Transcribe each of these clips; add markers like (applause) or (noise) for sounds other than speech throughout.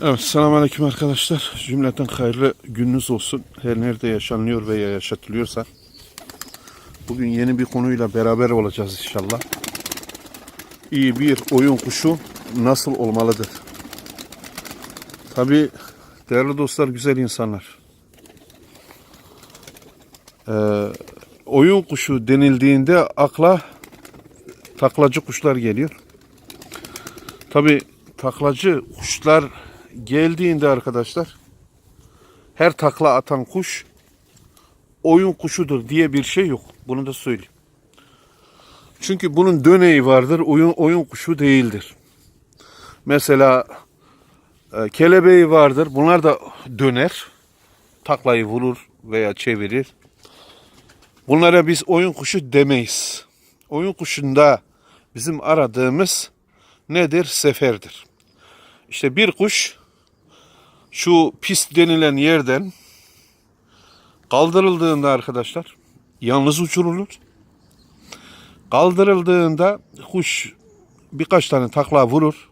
Evet, selamünaleyküm arkadaşlar. Cümleten hayırlı gününüz olsun. Her nerede yaşanıyor veya yaşatılıyorsa. Bugün yeni bir konuyla beraber olacağız inşallah. İyi bir oyun kuşu nasıl olmalıdır? Tabi değerli dostlar, güzel insanlar. Ee, oyun kuşu denildiğinde akla taklacı kuşlar geliyor. Tabi taklacı kuşlar geldiğinde arkadaşlar her takla atan kuş oyun kuşudur diye bir şey yok. Bunu da söyleyeyim. Çünkü bunun döneği vardır. Oyun oyun kuşu değildir. Mesela e, kelebeği vardır. Bunlar da döner. Taklayı vurur veya çevirir. Bunlara biz oyun kuşu demeyiz. Oyun kuşunda bizim aradığımız nedir? Seferdir. İşte bir kuş şu pist denilen yerden kaldırıldığında arkadaşlar yalnız uçurulur. Kaldırıldığında kuş birkaç tane takla vurur.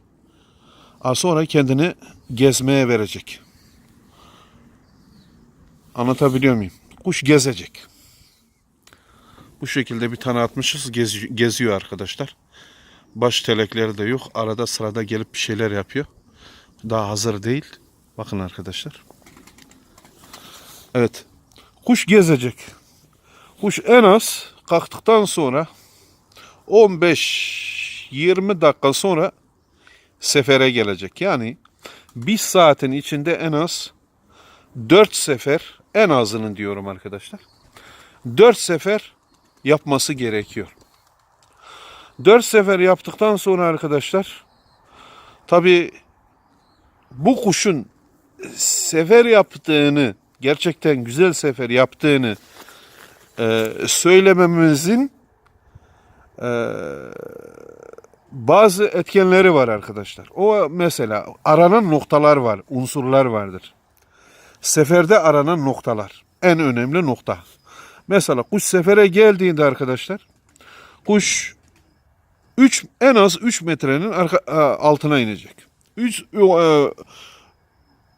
Sonra kendini gezmeye verecek. Anlatabiliyor muyum? Kuş gezecek. Bu şekilde bir tane atmışız gezi- geziyor arkadaşlar. Baş telekleri de yok. Arada sırada gelip bir şeyler yapıyor. Daha hazır değil. Bakın arkadaşlar. Evet. Kuş gezecek. Kuş en az kalktıktan sonra 15-20 dakika sonra sefere gelecek. Yani bir saatin içinde en az 4 sefer en azının diyorum arkadaşlar. 4 sefer yapması gerekiyor. 4 sefer yaptıktan sonra arkadaşlar tabi bu kuşun sefer yaptığını gerçekten güzel sefer yaptığını e, söylememizin e, bazı etkenleri var arkadaşlar. O mesela aranan noktalar var, unsurlar vardır. Seferde aranan noktalar en önemli nokta. Mesela kuş sefere geldiğinde arkadaşlar kuş 3 en az 3 metrenin arka, a, altına inecek. 3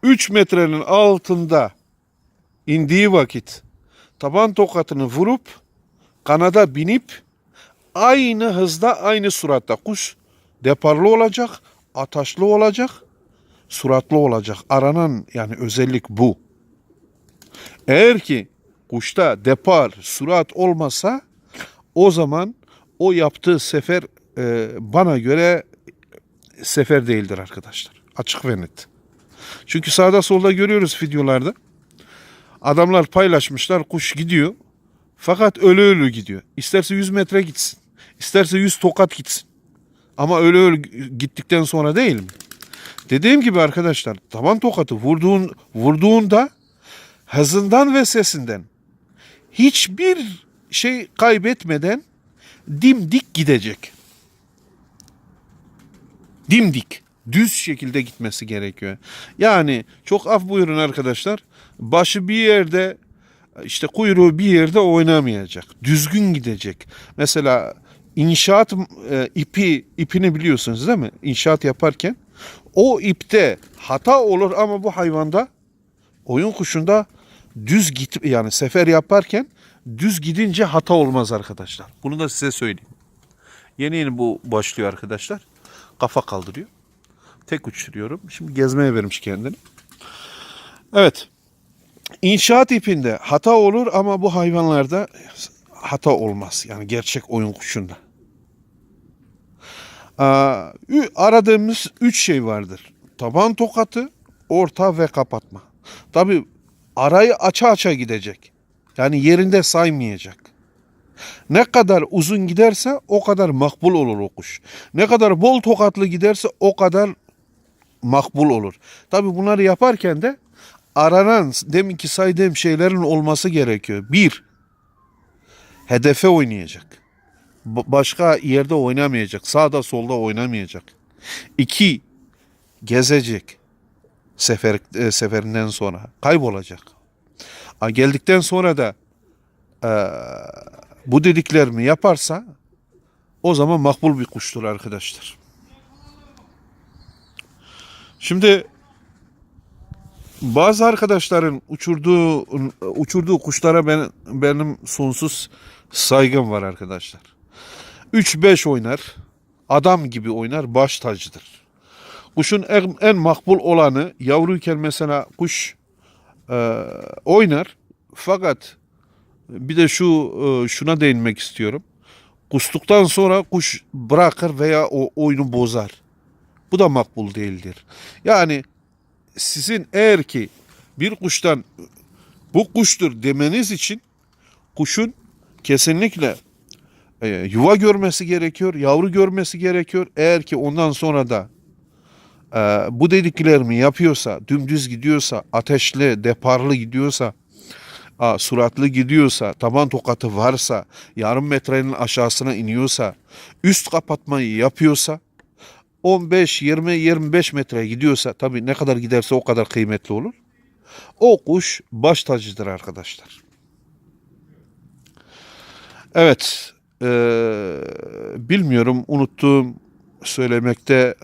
3 metrenin altında indiği vakit taban tokatını vurup kanada binip aynı hızda aynı suratta kuş deparlı olacak, ataşlı olacak, suratlı olacak. Aranan yani özellik bu. Eğer ki kuşta depar, surat olmasa o zaman o yaptığı sefer e, bana göre sefer değildir arkadaşlar. Açık ve net. Çünkü sağda solda görüyoruz videolarda. Adamlar paylaşmışlar kuş gidiyor. Fakat ölü ölü gidiyor. İsterse 100 metre gitsin. isterse 100 tokat gitsin. Ama ölü ölü gittikten sonra değil mi? Dediğim gibi arkadaşlar taban tokatı vurduğun, vurduğunda hızından ve sesinden hiçbir şey kaybetmeden dimdik gidecek. Dimdik, düz şekilde gitmesi gerekiyor. Yani çok af buyurun arkadaşlar. Başı bir yerde işte kuyruğu bir yerde oynamayacak. Düzgün gidecek. Mesela inşaat e, ipi ipini biliyorsunuz değil mi? İnşaat yaparken o ipte hata olur ama bu hayvanda oyun kuşunda düz git yani sefer yaparken düz gidince hata olmaz arkadaşlar. Bunu da size söyleyeyim. Yeni yeni bu başlıyor arkadaşlar. Kafa kaldırıyor. Tek uçuruyorum. Şimdi gezmeye vermiş kendini. Evet. İnşaat ipinde hata olur ama bu hayvanlarda hata olmaz. Yani gerçek oyun kuşunda. Aradığımız üç şey vardır. Taban tokatı, orta ve kapatma. Tabi arayı aça aça gidecek. Yani yerinde saymayacak. Ne kadar uzun giderse o kadar makbul olur o kuş. Ne kadar bol tokatlı giderse o kadar makbul olur. Tabi bunları yaparken de aranan deminki saydığım şeylerin olması gerekiyor. Bir, hedefe oynayacak. Ba- Başka yerde oynamayacak. Sağda solda oynamayacak. İki, gezecek. Sefer, e, seferinden sonra. Kaybolacak. Ha, geldikten sonra da e, bu dediklerimi yaparsa o zaman makbul bir kuştur arkadaşlar. Şimdi Bazı arkadaşların uçurduğu uçurduğu kuşlara ben, benim sonsuz saygım var arkadaşlar. 3-5 oynar, adam gibi oynar, baş tacıdır. Kuşun en, en makbul olanı yavruyken mesela kuş e, oynar fakat bir de şu e, şuna değinmek istiyorum. Kustuktan sonra kuş bırakır veya o oyunu bozar. Bu da makbul değildir. Yani sizin eğer ki bir kuştan bu kuştur demeniz için kuşun kesinlikle e, yuva görmesi gerekiyor, yavru görmesi gerekiyor. Eğer ki ondan sonra da e, bu dediklerimi yapıyorsa, dümdüz gidiyorsa, ateşli, deparlı gidiyorsa, a, suratlı gidiyorsa, taban tokatı varsa, yarım metrenin aşağısına iniyorsa, üst kapatmayı yapıyorsa, 15, 20, 25 metreye gidiyorsa tabii ne kadar giderse o kadar kıymetli olur. O kuş baş tacıdır arkadaşlar. Evet, eee, bilmiyorum unuttuğum söylemekte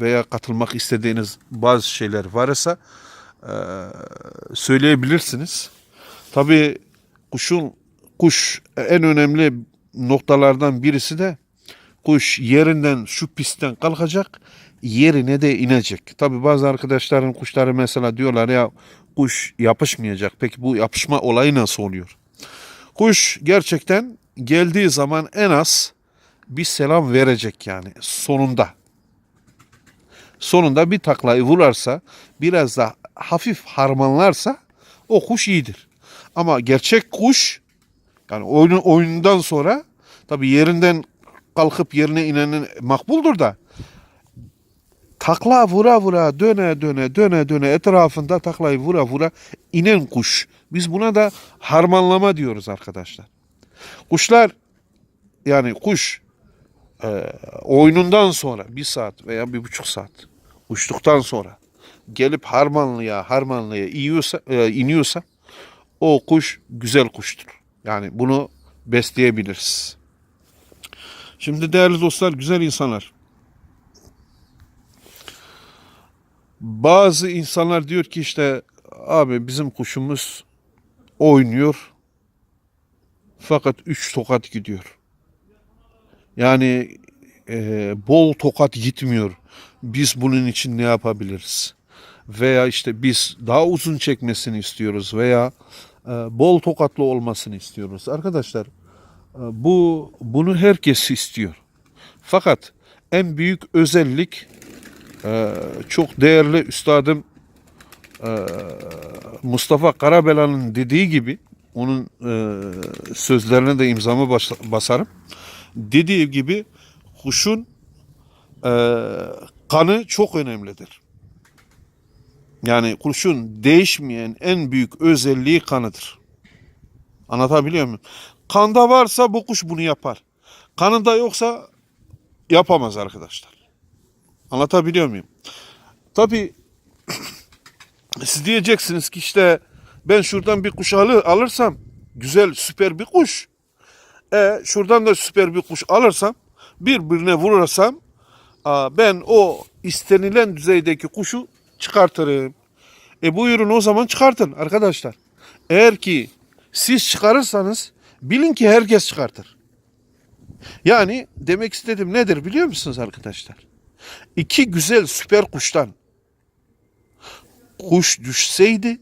veya katılmak istediğiniz bazı şeyler varsa eee, söyleyebilirsiniz. Tabii kuşun kuş en önemli noktalardan birisi de kuş yerinden şu pistten kalkacak yerine de inecek. Tabii bazı arkadaşların kuşları mesela diyorlar ya kuş yapışmayacak. Peki bu yapışma olayı nasıl oluyor? Kuş gerçekten geldiği zaman en az bir selam verecek yani sonunda. Sonunda bir taklayı vurarsa biraz da hafif harmanlarsa o kuş iyidir. Ama gerçek kuş yani oyunun oyundan sonra tabii yerinden kalkıp yerine inenin makbuldur da takla vura vura döne döne döne döne etrafında taklayı vura vura inen kuş. Biz buna da harmanlama diyoruz arkadaşlar. Kuşlar yani kuş e, oyunundan sonra bir saat veya bir buçuk saat uçtuktan sonra gelip harmanlıya harmanlıya iniyorsa, e, iniyorsa o kuş güzel kuştur. Yani bunu besleyebiliriz. Şimdi değerli dostlar, güzel insanlar. Bazı insanlar diyor ki işte abi bizim kuşumuz oynuyor fakat üç tokat gidiyor. Yani e, bol tokat gitmiyor. Biz bunun için ne yapabiliriz? Veya işte biz daha uzun çekmesini istiyoruz veya e, bol tokatlı olmasını istiyoruz. Arkadaşlar bu bunu herkes istiyor. Fakat en büyük özellik e, çok değerli üstadım e, Mustafa Karabela'nın dediği gibi onun e, sözlerine de imzamı bas- basarım. Dediği gibi kuşun kanı çok önemlidir. Yani kuşun değişmeyen en büyük özelliği kanıdır. Anlatabiliyor muyum? Kanda varsa bu kuş bunu yapar. Kanında yoksa yapamaz arkadaşlar. Anlatabiliyor muyum? Tabii (clears throat) siz diyeceksiniz ki işte ben şuradan bir kuş alır, alırsam güzel süper bir kuş. E şuradan da süper bir kuş alırsam birbirine vurursam ben o istenilen düzeydeki kuşu çıkartırım. E buyurun o zaman çıkartın arkadaşlar. Eğer ki siz çıkarırsanız bilin ki herkes çıkartır. Yani demek istedim nedir biliyor musunuz arkadaşlar? İki güzel süper kuştan kuş düşseydi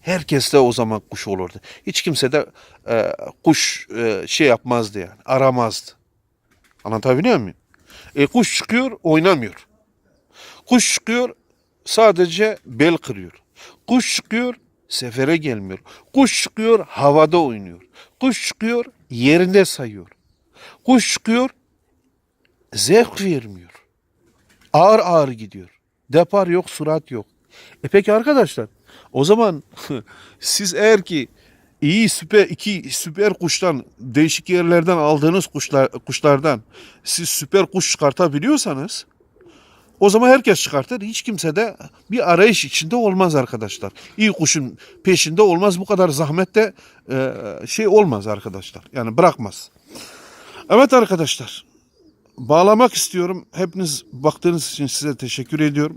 herkes de o zaman kuş olurdu. Hiç kimse de e, kuş e, şey yapmazdı yani aramazdı. Anlatabiliyor muyum? E, kuş çıkıyor oynamıyor. Kuş çıkıyor sadece bel kırıyor. Kuş çıkıyor sefere gelmiyor. Kuş çıkıyor havada oynuyor. Kuş çıkıyor yerinde sayıyor. Kuş çıkıyor zevk vermiyor. Ağır ağır gidiyor. Depar yok, surat yok. E peki arkadaşlar o zaman (laughs) siz eğer ki iyi süper iki süper kuştan değişik yerlerden aldığınız kuşlar kuşlardan siz süper kuş çıkartabiliyorsanız o zaman herkes çıkartır. Hiç kimse de bir arayış içinde olmaz arkadaşlar. İyi kuşun peşinde olmaz. Bu kadar zahmette e, şey olmaz arkadaşlar. Yani bırakmaz. Evet arkadaşlar. Bağlamak istiyorum. Hepiniz baktığınız için size teşekkür ediyorum.